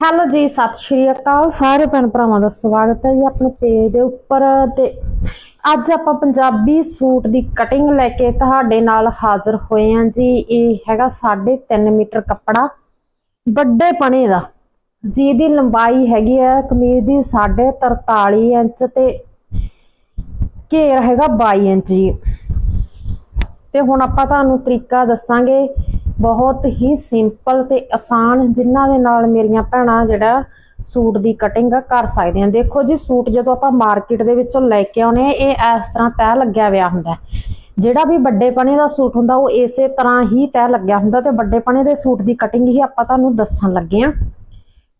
Hello ਜੀ, ਸਤਿ ਸ਼੍ਰੀ ਅਕਾਲ। ਸਾਰੇ ਭੈਣ ਭਰਾਵਾਂ ਦਾ ਸਵਾਗਤ ਹੈ ਜੀ ਆਪਣੇ ਪੇਜ ਦੇ ਉੱਪਰ ਤੇ ਅੱਜ ਆਪਾਂ ਪੰਜਾਬੀ ਸੂਟ ਦੀ ਕਟਿੰਗ ਲੈ ਕੇ ਤੁਹਾਡੇ ਨਾਲ ਹਾਜ਼ਰ ਹੋਏ ਹਾਂ ਜੀ। ਇਹ ਹੈਗਾ 3.5 ਮੀਟਰ ਕੱਪੜਾ, ਵੱਡੇ ਪਣੇ ਦਾ। ਜਿਹਦੀ ਲੰਬਾਈ ਹੈਗੀ ਹੈ ਕਮੀਜ਼ ਦੀ 43 ਇੰਚ ਤੇ ਘੇਰ ਹੈਗਾ 22 ਇੰਚ ਜੀ। ਤੇ ਹੁਣ ਆਪਾਂ ਤੁਹਾਨੂੰ ਤਰੀਕਾ ਦੱਸਾਂਗੇ। ਬਹੁਤ ਹੀ ਸਿੰਪਲ ਤੇ ਆਸਾਨ ਜਿਨ੍ਹਾਂ ਦੇ ਨਾਲ ਮੇਰੀਆਂ ਭੈਣਾਂ ਜਿਹੜਾ ਸੂਟ ਦੀ ਕਟਿੰਗ ਕਰ ਸਕਦੇ ਹਾਂ ਦੇਖੋ ਜੀ ਸੂਟ ਜਦੋਂ ਆਪਾਂ ਮਾਰਕੀਟ ਦੇ ਵਿੱਚੋਂ ਲੈ ਕੇ ਆਉਨੇ ਆ, ਇਹ ਇਸ ਤਰ੍ਹਾਂ ਤੈਅ ਲੱਗਿਆ ਹੋਇਆ ਹੁੰਦਾ ਜਿਹੜਾ ਵੀ ਵੱਡੇ ਪਣੇ ਦਾ ਸੂਟ ਹੁੰਦਾ ਉਹ ਇਸੇ ਤਰ੍ਹਾਂ ਹੀ ਤੈਅ ਲੱਗਿਆ ਹੁੰਦਾ ਤੇ ਵੱਡੇ ਪਣੇ ਦੇ ਸੂਟ ਦੀ ਕਟਿੰਗ ਹੀ ਆਪਾਂ ਤੁਹਾਨੂੰ ਦੱਸਣ ਲੱਗੇ ਆ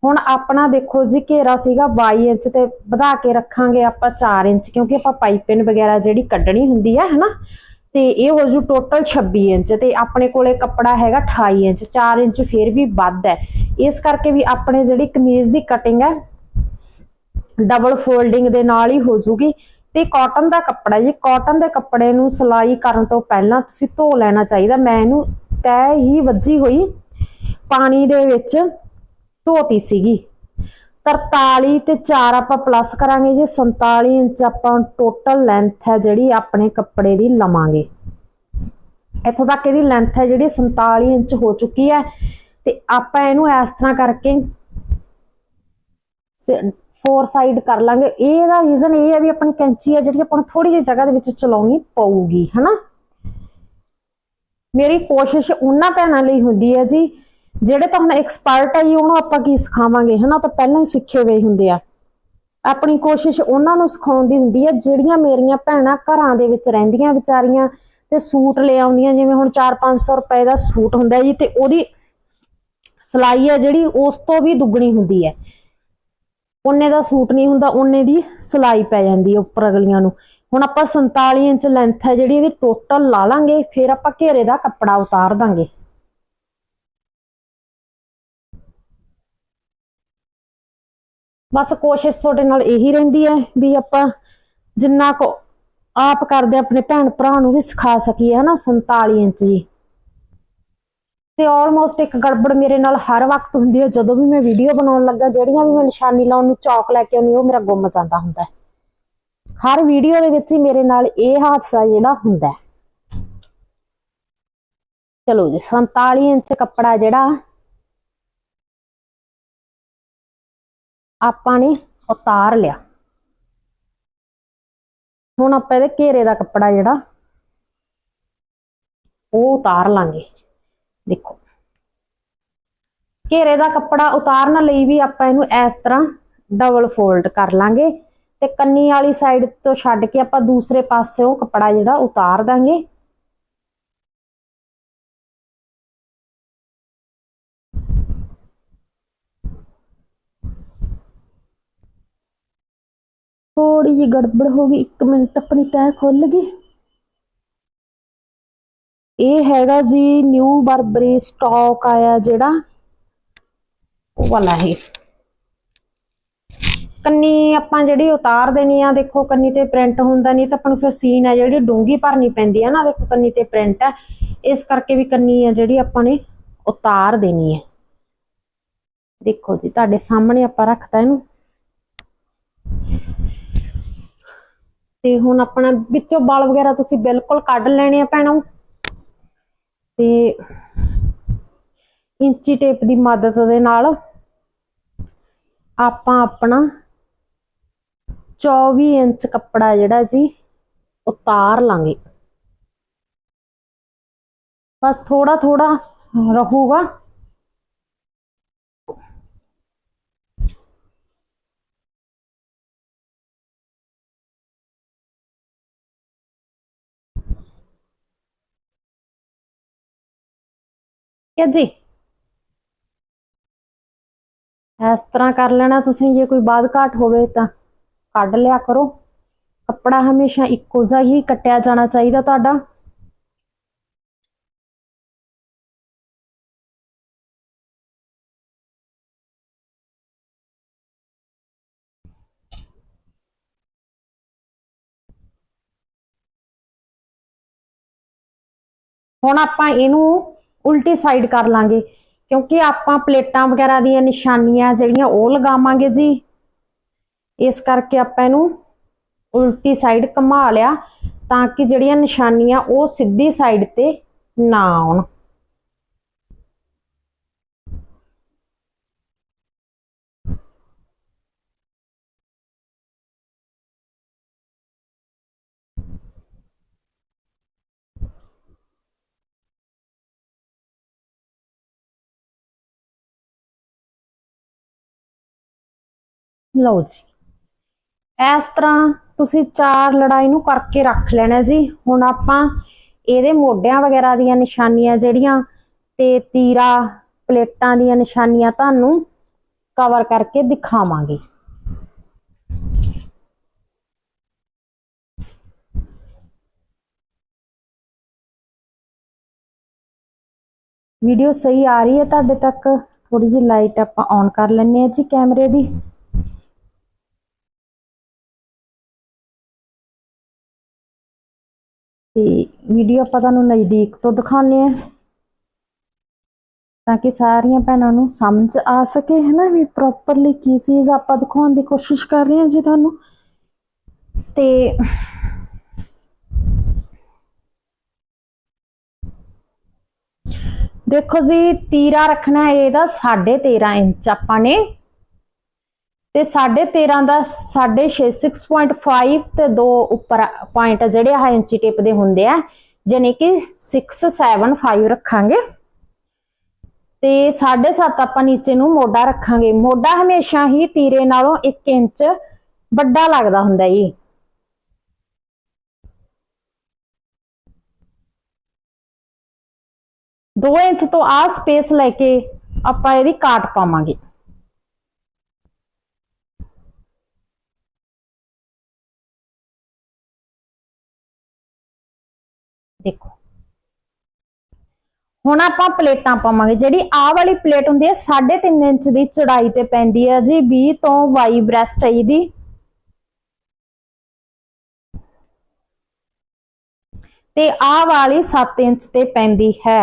ਹੁਣ ਆਪਣਾ ਦੇਖੋ ਜੀ ਘੇਰਾ ਸੀਗਾ 22 ਇੰਚ ਤੇ ਵਧਾ ਕੇ ਰੱਖਾਂਗੇ ਆਪਾਂ 4 ਇੰਚ ਕਿਉਂਕਿ ਆਪਾਂ ਪਾਈਪਿੰਗ ਵਗੈਰਾ ਜਿਹੜੀ ਕੱਢਣੀ ਹੁੰਦੀ ਹੈ ਹਨਾ? ਤੇ ਇਹ ਹੋ ਜੂ ਟੋਟਲ 26 ਇੰਚ ਤੇ ਆਪਣੇ ਕੋਲੇ ਕੱਪੜਾ ਹੈਗਾ 28 ਇੰਚ 4 ਇੰਚ ਫਿਰ ਵੀ ਵੱਧ ਹੈ। ਇਸ ਕਰਕੇ ਵੀ ਆਪਣੇ ਜਿਹੜੀ ਕਮੀਜ਼ ਦੀ ਕਟਿੰਗ ਹੈ ਡਬਲ ਫੋਲਡਿੰਗ ਦੇ ਨਾਲ ਹੀ ਹੋ ਜੂਗੀ। ਤੇ ਕਾਟਨ ਦਾ ਕੱਪੜਾ ਜੀ ਕਾਟਨ ਦੇ ਕੱਪੜੇ ਨੂੰ ਸਿਲਾਈ ਕਰਨ ਤੋਂ ਪਹਿਲਾਂ ਤੁਸੀਂ ਧੋ ਲੈਣਾ ਚਾਹੀਦਾ। ਮੈਂ ਇਹਨੂੰ ਤੈ ਹੀ ਵੱਜੀ ਹੋਈ ਪਾਣੀ ਦੇ ਵਿੱਚ ਧੋਤੀ ਸੀਗੀ। 43 ਤੇ 4 ਆਪਾਂ ਪਲੱਸ ਕਰਾਂਗੇ ਜੀ 47 ਇੰਚ ਆਪਾਂ ਟੋਟਲ ਲੈਂਥ ਹੈ ਜਿਹੜੀ ਆਪਣੇ ਕੱਪੜੇ ਦੀ ਲਵਾਂਗੇ। ਇੱਥੋਂ ਤੱਕ ਇਹਦੀ ਲੈਂਥ ਹੈ ਜਿਹੜੀ 47 ਇੰਚ ਹੋ ਚੁੱਕੀ ਹੈ ਤੇ ਆਪਾਂ ਇਹਨੂੰ ਇਸ ਤਰ੍ਹਾਂ ਕਰਕੇ ਫੋਰ ਸਾਈਡ ਕਰ ਲਾਂਗੇ। ਇਹਦਾ ਰੀਜ਼ਨ ਇਹ ਹੈ ਵੀ ਆਪਣੀ ਕੈਂਚੀ ਹੈ ਜਿਹੜੀ ਆਪਾਂ ਨੂੰ ਥੋੜੀ ਜਿਹੀ ਜਗ੍ਹਾ ਦੇ ਵਿੱਚ ਚਲਾਉਣੀ ਪਊਗੀ, ਹਨਾ? ਮੇਰੀ ਕੋਸ਼ਿਸ਼ ਉਹਨਾਂ ਭੈਣਾਂ ਲਈ ਹੁੰਦੀ ਹੈ ਜੀ ਜਿਹੜੇ ਤਾਂ ਹੁਣ ਐਕਸਪਰਟ ਆ ਜੀ, ਉਹਨੂੰ ਆਪਾਂ ਕੀ ਸਿਖਾਵਾਂਗੇ, ਹਨਾ? ਤਾਂ ਪਹਿਲਾਂ ਹੀ ਸਿੱਖੇ ਹੋਏ ਹੁੰਦੇ ਆ। ਆਪਣੀ ਕੋਸ਼ਿਸ਼ ਉਹਨਾਂ ਨੂੰ ਸਿਖਾਉਣ ਦੀ ਹੁੰਦੀ ਹੈ ਜਿਹੜੀਆਂ ਮੇਰੀਆਂ ਭੈਣਾਂ ਘਰਾਂ ਦੇ ਵਿੱਚ ਰਹਿੰਦੀਆਂ ਵਿਚਾਰੀਆਂ, ਤੇ ਸੂਟ ਲੈ ਆਉਂਦੀਆਂ, ਜਿਵੇਂ ਹੁਣ 4-500 ਰੁਪਏ ਦਾ ਸੂਟ ਹੁੰਦਾ ਜੀ, ਤੇ ਉਹਦੀ ਸਿਲਾਈ ਹੈ ਜਿਹੜੀ, ਉਸ ਤੋਂ ਵੀ ਦੁੱਗਣੀ ਹੁੰਦੀ ਹੈ ਉਹਨੇ ਦਾ ਸੂਟ ਨਹੀਂ ਹੁੰਦਾ, ਉਹਨੇ ਦੀ ਸਿਲਾਈ ਪੈ ਜਾਂਦੀ ਹੈ ਉੱਪਰ ਅਗਲੀਆਂ ਨੂੰ। ਹੁਣ ਆਪਾਂ 47 ਇੰਚ ਲੈਂਥ ਹੈ ਜਿਹੜੀ, ਇਹਦੀ ਟੋਟਲ ਲਾ ਲਾਂਗੇ, ਫਿਰ ਆਪਾਂ ਘੇਰੇ ਦਾ ਕੱਪੜਾ ਉਤਾਰ ਦਾਂਗੇ। ਬਸ ਕੋਸ਼ਿਸ਼ ਤੁਹਾਡੇ ਨਾਲ ਇਹੀ ਰਹਿੰਦੀ ਹੈ ਵੀ ਆਪਾਂ ਜਿੰਨਾ ਕੋ ਆਪ ਕਰਦੇ ਆਪਣੇ ਭੈਣ ਭਰਾ ਨੂੰ ਵੀ ਸਿਖਾ ਸਕੀਏ, ਹਨਾ 47 ਇੰਚ ਜੀ। ਤੇ ਆਲਮੋਸਟ ਇੱਕ ਗੜਬੜ ਮੇਰੇ ਨਾਲ ਹਰ ਵਕਤ ਹੁੰਦੀ ਹੈ। ਜਦੋਂ ਵੀ ਮੈਂ ਵੀਡੀਓ ਬਣਾਉਣ ਲੱਗਾ, ਜਿਹੜੀਆਂ ਵੀ ਮੈਂ ਨਿਸ਼ਾਨੀ ਲਾਉਣ ਨੂੰ ਚੌਕ ਲੈ ਕੇ ਆਉਣੀ ਉਹ ਮੇਰਾ ਗੁੰਮ ਜਾਂਦਾ ਹੁੰਦਾ ਹੈ। ਹਰ ਵੀਡੀਓ ਦੇ ਵਿੱਚ ਹੀ ਮੇਰੇ ਨਾਲ ਇਹ ਹਾਦਸਾ ਜਿਹੜਾ ਹੁੰਦਾ ਹੈ। ਚਲੋ ਜੀ 47 ਇੰਚ ਕੱਪੜਾ ਜਿਹੜਾ ਆਪਾਂ ਨੇ ਉਤਾਰ ਲਿਆ। ਹੁਣ ਆਪਾਂ ਇਹਦੇ ਘੇਰੇ ਦਾ ਕੱਪੜਾ ਜਿਹੜਾ, ਉਹ ਉਤਾਰ ਲਾਂਗੇ। ਦੇਖੋ। ਘੇਰੇ ਦਾ ਕੱਪੜਾ ਉਤਾਰਨ ਲਈ ਵੀ ਆਪਾਂ ਇਹਨੂੰ ਇਸ ਤਰ੍ਹਾਂ ਡਬਲ ਫੋਲਡ ਕਰ ਲਾਂਗੇ ਤੇ ਕੰਨੀ ਵਾਲੀ ਸਾਈਡ ਤੋਂ ਛੱਡ ਕੇ ਆਪਾਂ ਦੂਸਰੇ ਪਾਸੇ ਉਹ ਕੱਪੜਾ ਜਿਹੜਾ ਉਤਾਰ ਦਾਂਗੇ। ਥੋੜੀ ਜਿਹੀ ਗੜਬੜ ਹੋ ਗਈ 1 ਮਿੰਟ ਆਪਣੀ ਤੈਅ ਖੁੱਲ ਗਈ। ਇਹ ਹੈਗਾ ਜੀ ਨਿਊ ਬਰਬਰੀ ਸਟਾਕ ਆਇਆ ਜਿਹੜਾ। ਉਹ ਵਾਲਾ ਹੈ। ਕੰਨੀ ਆਪਾਂ ਜਿਹੜੀ ਉਤਾਰ ਦੇਣੀ ਆ, ਦੇਖੋ ਕੰਨੀ ਤੇ ਪ੍ਰਿੰਟ ਹੁੰਦਾ ਨਹੀਂ, ਤਾਂ ਆਪਾਂ ਨੂੰ ਫਿਰ ਸੀਨ ਹੈ ਜਿਹੜੀ ਡੂੰਗੀ ਭਰਨੀ ਪੈਂਦੀ ਹੈ ਨਾ, ਦੇਖੋ ਕੰਨੀ ਤੇ ਪ੍ਰਿੰਟ ਹੈ ਇਸ ਕਰਕੇ ਵੀ ਕੰਨੀ ਆ ਜਿਹੜੀ ਆਪਾਂ ਨੇ ਉਤਾਰ ਦੇਣੀ ਹੈ ਦੇਖੋ ਜੀ, ਤੁਹਾਡੇ ਸਾਹਮਣੇ ਆਪਾਂ ਰੱਖਤਾ ਇਹਨੂੰ। ਤੇ ਹੁਣ ਆਪਣਾ ਵਿੱਚੋਂ ਵਾਲ ਵਗੈਰਾ ਤੁਸੀਂ ਬਿਲਕੁਲ ਕੱਢ ਲੈਣੇ ਆ ਭੈਣੋ। ਤੇ ਇੰਚੀ ਟੇਪ ਦੀ ਮਦਦ ਦੇ ਨਾਲ ਆਪਾਂ ਆਪਣਾ 24 ਇੰਚ ਕੱਪੜਾ ਜਿਹੜਾ ਜੀ, ਉਤਾਰ ਲਾਂਗੇ। ਬਸ ਥੋੜਾ ਥੋੜਾ ਰਹੂਗਾ। ਠੀਕ ਜੀ। ਇਸ ਤਰ੍ਹਾਂ ਕਰ ਲੈਣਾ ਤੁਸੀਂ, ਜੇ ਕੋਈ ਬਾਦ ਘਾਟ ਹੋਵੇ ਤਾਂ ਕੱਢ ਲਿਆ ਕਰੋ। ਕੱਪੜਾ ਹਮੇਸ਼ਾ ਇੱਕੋ ਜਿਹਾ ਹੀ ਕੱਟਿਆ ਜਾਣਾ ਚਾਹੀਦਾ ਤੁਹਾਡਾ। ਹੁਣ ਆਪਾਂ ਇਹਨੂੰ ਉਲਟੀ ਸਾਈਡ ਕਰ ਲਾਂਗੇ। ਕਿਉਂਕਿ ਆਪਾਂ ਪਲੇਟਾਂ ਵਗੈਰਾ ਦੀਆਂ ਨਿਸ਼ਾਨੀਆਂ ਜਿਹੜੀਆਂ ਉਹ ਲਗਾਵਾਂਗੇ ਜੀ। ਇਸ ਕਰਕੇ ਆਪਾਂ ਇਹਨੂੰ ਉਲਟੀ ਸਾਈਡ ਘੁਮਾ ਲਿਆ ਤਾਂ ਕਿ ਜਿਹੜੀਆਂ ਨਿਸ਼ਾਨੀਆਂ ਉਹ ਸਿੱਧੀ ਸਾਈਡ ਤੇ ਨਾ ਆਉਣ। ਲਓ ਜੀ। ਇਸ ਤਰ੍ਹਾਂ ਤੁਸੀਂ ਚਾਰ ਲੜਾਈ ਨੂੰ ਕਰਕੇ ਰੱਖ ਲੈਣਾ ਜੀ। ਹੁਣ ਆਪਾਂ ਇਹਦੇ ਮੋਢਿਆਂ ਵਗੈਰਾ ਦੀਆਂ ਨਿਸ਼ਾਨੀਆਂ ਜਿਹੜੀਆਂ ਤੇ ਤੀਰਾ, ਪਲੇਟਾਂ ਦੀਆਂ ਨਿਸ਼ਾਨੀਆਂ ਤੁਹਾਨੂੰ ਕਵਰ ਕਰਕੇ ਦਿਖਾਵਾਂਗੇ। ਵੀਡੀਓ ਸਹੀ ਆ ਰਹੀ ਹੈ, ਤੁਹਾਡੇ ਤੱਕ ਥੋੜੀ ਜਿਹੀ ਲਾਈਟ ਆਪਾਂ ਔਨ ਕਰ ਲੈਂਦੇ ਆ ਜੀ ਕੈਮਰੇ ਦੀ। ਤੇ ਵੀਡੀਓ ਆਪਾਂ ਤੁਹਾਨੂੰ ਨਜ਼ਦੀਕ ਤੋਂ ਦਿਖਾਉਂਦੇ ਆ ਤਾਂ ਕਿ ਸਾਰੀਆਂ ਭੈਣਾਂ ਨੂੰ ਸਮਝ ਆ ਸਕੇ ਹੈ ਨਾ ਵੀ ਪ੍ਰੋਪਰਲੀ ਕੀ ਚੀਜ਼ ਆਪਾਂ ਦਿਖਾਉਣ ਦੀ ਕੋਸ਼ਿਸ਼ ਕਰ ਰਹੇ ਹਾਂ ਜੀ ਤੁਹਾਨੂੰ। ਤੇ ਦੇਖੋ ਜੀ, ਤੀਰਾ ਰੱਖਣਾ ਹੈ ਇਹਦਾ 13.5 ਇੰਚ ਆਪਾਂ ਨੇ। ਤੇ 13.5 ਦਾ 6.5 6.5 ਤੇ ਦੋ ਉੱਪਰ ਪੁਆਇੰਟ ਜਿਹੜੇ ਆ ਇੰਚੀ ਟੇਪ ਦੇ ਹੁੰਦੇ ਆ ਯਾਨੀ ਕਿ 675 ਰੱਖਾਂਗੇ। ਤੇ 7.5 ਆਪਾਂ ਨੀਚੇ ਨੂੰ ਮੋਢਾ ਰੱਖਾਂਗੇ। ਮੋਢਾ ਹਮੇਸ਼ਾ ਹੀ ਤੀਰੇ ਨਾਲੋਂ 1 ਇੰਚ ਵੱਡਾ ਲੱਗਦਾ ਹੁੰਦਾ ਜੀ। ਦੋ ਇੰਚ ਤੋਂ ਆ ਸਪੇਸ ਲੈ ਕੇ ਆਪਾਂ ਇਹਦੀ ਕਾਟ ਪਾਵਾਂਗੇ। ਦੇਖੋ। ਹੁਣ ਆਪਾਂ ਪਲੇਟਾਂ ਪਾਵਾਂਗੇ। ਜਿਹੜੀ ਆਹ ਵਾਲੀ ਪਲੇਟ ਹੁੰਦੀ ਹੈ 3.5 ਇੰਚ ਦੀ ਚੌੜਾਈ ਤੇ ਪੈਂਦੀ ਹੈ ਜੀ 20 ਤੋਂ 22 ਬ੍ਰੈਸਟ ਹੈ ਇਹਦੀ। ਤੇ ਆਹ ਵਾਲੀ 7 ਇੰਚ ਤੇ ਪੈਂਦੀ ਹੈ।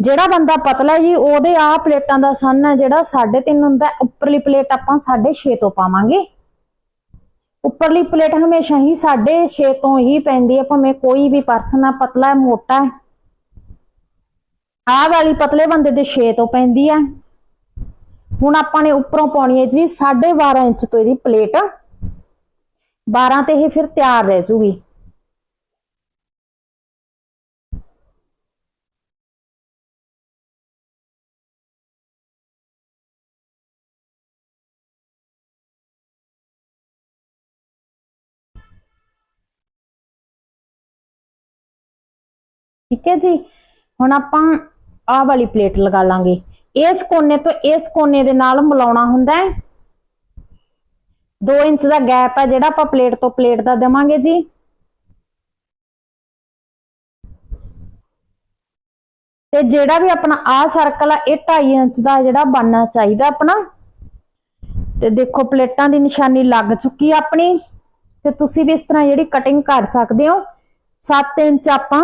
ਜਿਹੜਾ ਬੰਦਾ ਪਤਲਾ ਜੀ, ਉਹਦੇ ਆਹ ਪਲੇਟਾਂ ਦਾ ਸਨ ਹੈ ਜਿਹੜਾ 3.5 ਹੁੰਦਾ, ਉੱਪਰਲੀ ਪਲੇਟ ਆਪਾਂ 6.5 ਤੋਂ ਪਾਵਾਂਗੇ। ਉੱਪਰਲੀ ਪਲੇਟ ਹਮੇਸ਼ਾ ਹੀ 6.5 ਤੋਂ ਹੀ ਪੈਂਦੀ ਹੈ ਭਾਵੇਂ ਕੋਈ ਵੀ ਪਰਸਨ ਆ ਪਤਲਾ ਹੈ, ਮੋਟਾ ਹੈ। ਆਹ ਵਾਲੀ ਪਤਲੇ ਬੰਦੇ ਦੇ 6 ਤੋਂ ਪੈਂਦੀ ਆ। ਹੁਣ ਆਪਾਂ ਨੇ ਉੱਪਰੋਂ ਪਾਉਣੀ ਹੈ ਜੀ 12.5 ਇੰਚ ਤੋਂ ਇਹਦੀ ਪਲੇਟ। 12 ਤੇ ਇਹ ਫਿਰ ਤਿਆਰ ਰਹਿ ਜੂਗੀ। ਠੀਕ ਹੈ ਜੀ? ਹੁਣ ਆਪਾਂ ਆਹ ਵਾਲੀ ਪਲੇਟ ਲਗਾ ਲਾਂਗੇ। ਇਸ ਕੋਨੇ ਤੋਂ ਇਸ ਕੋਨੇ ਦੇ ਨਾਲ ਮਿਲਾਉਣਾ ਹੁੰਦਾ ਹੈ। 2 ਇੰਚ ਦਾ ਗੈਪ ਹੈ ਜਿਹੜਾ ਆਪਾਂ ਪਲੇਟ ਤੋਂ ਪਲੇਟ ਦਾ ਦੇਵਾਂਗੇ ਜੀ। ਤੇ ਜਿਹੜਾ ਵੀ ਆਪਣਾ ਆਹ ਸਰਕਲ ਆ, ਇਹ 2.5 ਇੰਚ ਦਾ ਜਿਹੜਾ ਬਣਨਾ ਚਾਹੀਦਾ ਆਪਣਾ। ਤੇ ਦੇਖੋ, ਪਲੇਟਾਂ ਦੀ ਨਿਸ਼ਾਨੀ ਲੱਗ ਚੁੱਕੀ ਆ ਆਪਣੀ। ਤੇ ਤੁਸੀਂ ਵੀ ਇਸ ਤਰ੍ਹਾਂ ਜਿਹੜੀ ਕਟਿੰਗ ਕਰ ਸਕਦੇ ਹੋ। 7 ਇੰਚ ਆਪਾਂ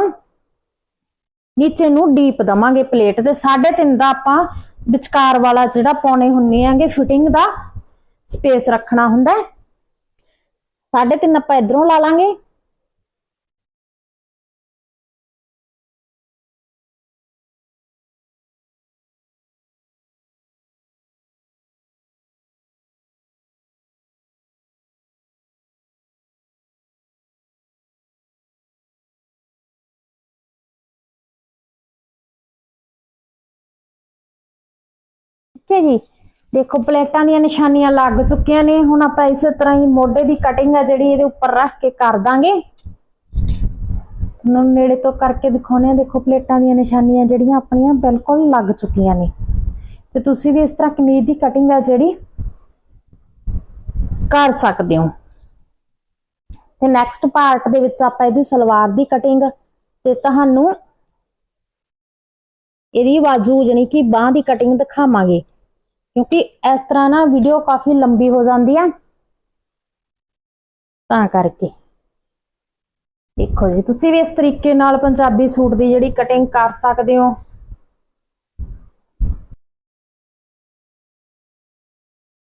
ਨੀਚੇ ਨੂੰ ਡੀਪ ਦਵਾਂਗੇ ਪਲੇਟ ਤੇ। 3.5 ਦਾ ਆਪਾਂ ਵਿਚਕਾਰ ਵਾਲਾ ਜਿਹੜਾ ਪਾਉਣੇ ਹੁੰਨੇ ਆਂਗੇ ਫਿਟਿੰਗ ਦਾ ਸਪੇਸ ਰੱਖਣਾ ਹੁੰਦਾ ਹੈ। 3.5 ਆਪਾਂ ਇਧਰੋਂ ਲਾ ਲਾਂਗੇ। ਹੈ ਜੀ। ਦੇਖੋ, ਪਲੇਟਾਂ ਦੀਆਂ ਨਿਸ਼ਾਨੀਆਂ ਲੱਗ ਚੁੱਕੀਆਂ ਨੇ। ਹੁਣ ਆਪਾਂ ਇਸੇ ਤਰ੍ਹਾਂ ਹੀ ਮੋਢੇ ਦੀ ਕਟਿੰਗ ਆ ਜਿਹੜੀ ਇਹਦੇ ਉੱਪਰ ਰੱਖ ਕੇ ਕਰ ਦਾਂਗੇ। ਨੂੰ ਨੇੜੇ ਤੋਂ ਕਰਕੇ ਦਿਖਾਉਣੇ ਆ ਦੇਖੋ, ਪਲੇਟਾਂ ਦੀਆਂ ਨਿਸ਼ਾਨੀਆਂ ਜਿਹੜੀਆਂ ਆਪਣੀਆਂ ਬਿਲਕੁਲ ਲੱਗ ਚੁੱਕੀਆਂ ਨੇ। ਤੇ ਤੁਸੀਂ ਵੀ ਇਸ ਤਰ੍ਹਾਂ ਕਮੀਜ਼ ਦੀ ਕਟਿੰਗ ਆ ਜਿਹੜੀ ਕਰ ਸਕਦੇ ਹੋ। ਤੇ ਨੈਕਸਟ ਪਾਰਟ ਦੇ ਵਿੱਚ ਆਪਾਂ ਇਹਦੀ ਸਲਵਾਰ ਦੀ ਕਟਿੰਗ ਤੇ ਤੁਹਾਨੂੰ ਇਹਦੀ ਬਾਜੂ ਜਾਨੀ ਕਿ ਬਾਹ ਦੀ ਕਟਿੰਗ ਦਿਖਾਵਾਂਗੇ। ਕਿਉਂਕਿ ਇਸ ਤਰ੍ਹਾਂ ਨਾ ਵੀਡੀਓ ਕਾਫੀ ਲੰਬੀ ਹੋ ਜਾਂਦੀ ਆ। ਤਾਂ ਕਰਕੇ। ਦੇਖੋ ਜੀ, ਤੁਸੀਂ ਵੀ ਇਸ ਤਰੀਕੇ ਨਾਲ ਪੰਜਾਬੀ ਸੂਟ ਦੀ ਜਿਹੜੀ ਕਟਿੰਗ ਕਰ ਸਕਦੇ ਹੋ।